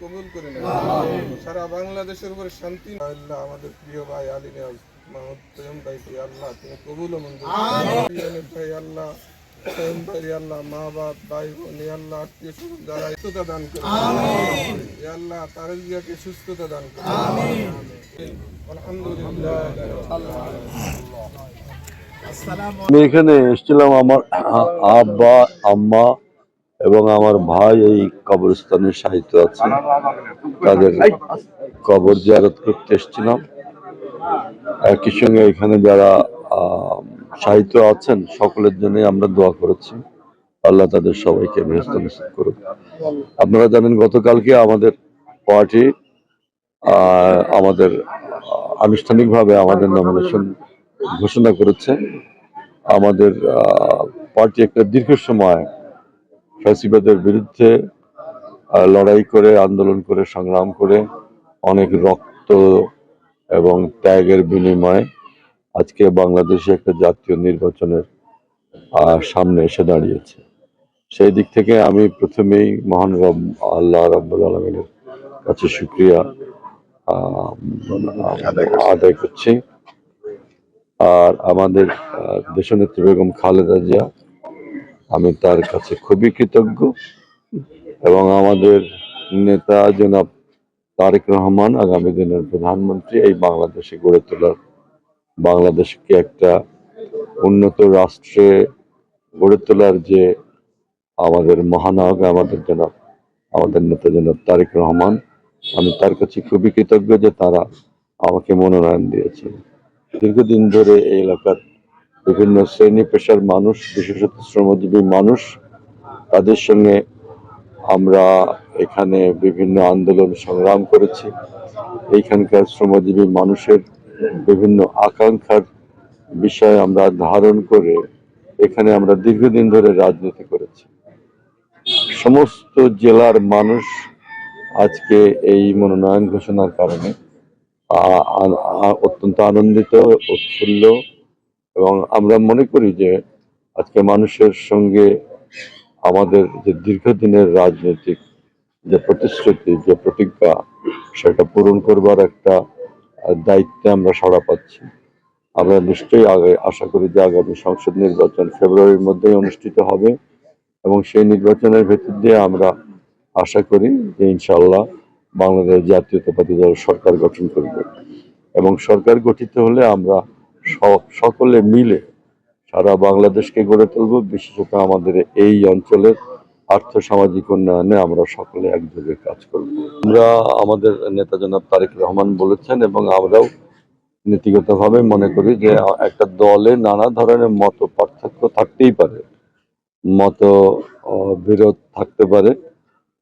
কবুল করে না সারা বাংলাদেশের উপরে শান্তি আল্লাহ আমাদের প্রিয় ভাই আলী নিয়াজ মাহমুদ তৈম ভাইকে আল্লাহ তুমি কবুল ভাই আল্লাহ আল্লাহ মা বাপ ভাই বোন আল্লাহ আত্মীয় স্বজন যারা সুস্থতা দান করে। আল্লাহ জিয়াকে সুস্থতা দান করে। আলহামদুলিল্লাহ। আমি এখানে এসেছিলাম আমার আব্বা আম্মা এবং আমার ভাই এই কবরস্থানের সাহিত্য আছে। তাদের কবর জিয়ারত করতে এসেছিলাম। একই সঙ্গে এখানে যারা আহ, সাহিত্য আছেন, সকলের জন্য আমরা দোয়া করেছি। আল্লাহ তাদের সবাইকে ব্যস্ত নিশ্চিত আপনারা জানেন, গতকালকে আমাদের পার্টি আমাদের আনুষ্ঠানিকভাবে আমাদের নমিনেশন ঘোষণা করেছে। আমাদের পার্টি একটা দীর্ঘ সময় ফ্যাসিবাদের বিরুদ্ধে লড়াই করে, আন্দোলন করে, সংগ্রাম করে অনেক রক্ত এবং ত্যাগের বিনিময়ে আজকে বাংলাদেশে একটা জাতীয় নির্বাচনের সামনে এসে দাঁড়িয়েছে। সেই দিক থেকে আমি প্রথমেই মহান রব, আল্লাহ রাব্বুল আলমিনের কাছে শুক্রিয়া আদায় করছি। আর আমাদের দেশনেত্রী বেগম খালেদা জিয়া, আমি তার কাছে খুবই কৃতজ্ঞ এবং আমাদের নেতা জনাব তারেক রহমান আগামী দিনের প্রধানমন্ত্রী এই বাংলাদেশে গড়ে তোলার বাংলাদেশকে একটা উন্নত রাষ্ট্রে গড়ে তোলার যে আমাদের মহানায়ক আমাদের জনাব আমাদের নেতা জনাব তারেক রহমান, আমি তার কাছে খুবই কৃতজ্ঞ যে তারা আমাকে মনোনয়ন দিয়েছে। দীর্ঘদিন ধরে এই এলাকার বিভিন্ন শ্রেণি পেশার মানুষ, বিশেষত শ্রমজীবী মানুষ, তাদের সঙ্গে আমরা এখানে বিভিন্ন আন্দোলন সংগ্রাম করেছি। এইখানকার শ্রমজীবী মানুষের বিভিন্ন আকাঙ্ক্ষার বিষয় আমরা ধারণ করে এখানে আমরা দীর্ঘদিন ধরে রাজনীতি করেছি। সমস্ত জেলার মানুষ আজকে এই মনোনয়ন ঘোষণার কারণে অত্যন্ত আনন্দিত, উৎফুল্ল এবং আমরা মনে করি যে আজকে মানুষের সঙ্গে আমাদের যে দীর্ঘদিনের রাজনৈতিক যে প্রতিশ্রুতি, যে প্রতিজ্ঞা, সেটা পূরণ করবার একটা দায়িত্বে আমরা সাড়া পাচ্ছি। আমরা নিশ্চয়ই আগে আশা করি যে আগামী সংসদ নির্বাচন ফেব্রুয়ারির মধ্যেই অনুষ্ঠিত হবে এবং সেই নির্বাচনের ভেতর দিয়ে আমরা আশা করি যে ইনশাল্লাহ বাংলাদেশ জাতীয়তাবাদী দল সরকার গঠন করবে এবং সরকার গঠিত হলে আমরা সকলে মিলে সারা বাংলাদেশকে গড়ে তুলব। বিশেষত আমাদের এই অঞ্চলের আর্থ সামাজিক উন্নয়নে আমরা সকলে একযোগে কাজ করব। আমরা আমাদের নেতা জনাব তারেক রহমান বলেছেন এবং আমরাও নীতিগতভাবে মনে করি যে একটা দলে নানা ধরনের মত পার্থক্য থাকতেই পারে। মত বিরোধ থাকতে পারে।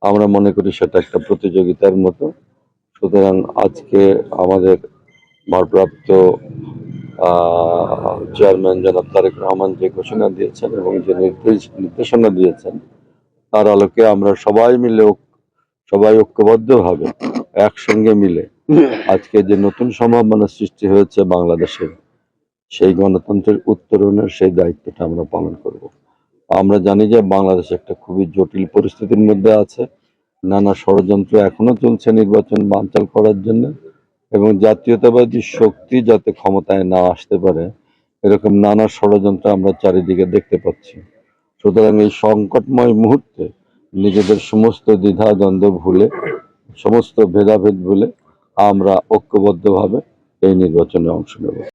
আমরা মনে করি সেটা একটা প্রতিযোগিতার মতো। সুতরাং আজকে আমাদের ভারপ্রাপ্ত চেয়ারম্যান জনাব তারেক রহমান যে ঘোষণা দিয়েছেন এবং যে নির্দেশ, নির্দেশনা দিয়েছেন তার আলোকে আমরা সবাই মিলে সবাই ঐক্যবদ্ধভাবে একসঙ্গে মিলে আজকে যে নতুন সম্ভাবনা সৃষ্টি হয়েছে বাংলাদেশের, সেই গণতন্ত্রের উত্তরণের সেই দায়িত্বটা আমরা পালন করব। আমরা জানি যে বাংলাদেশ একটা খুবই জটিল পরিস্থিতির মধ্যে আছে, নানা ষড়যন্ত্র এখনও চলছে নির্বাচন বানচাল করার জন্য এবং জাতীয়তাবাদী শক্তি যাতে ক্ষমতায় না আসতে পারে, এরকম নানা ষড়যন্ত্র আমরা চারিদিকে দেখতে পাচ্ছি। সুতরাং এই সংকটময় মুহূর্তে নিজেদের সমস্ত দ্বিধা দ্বন্দ্ব ভুলে, সমস্ত ভেদাভেদ ভুলে আমরা ঐক্যবদ্ধভাবে এই নির্বাচনে অংশ নেব।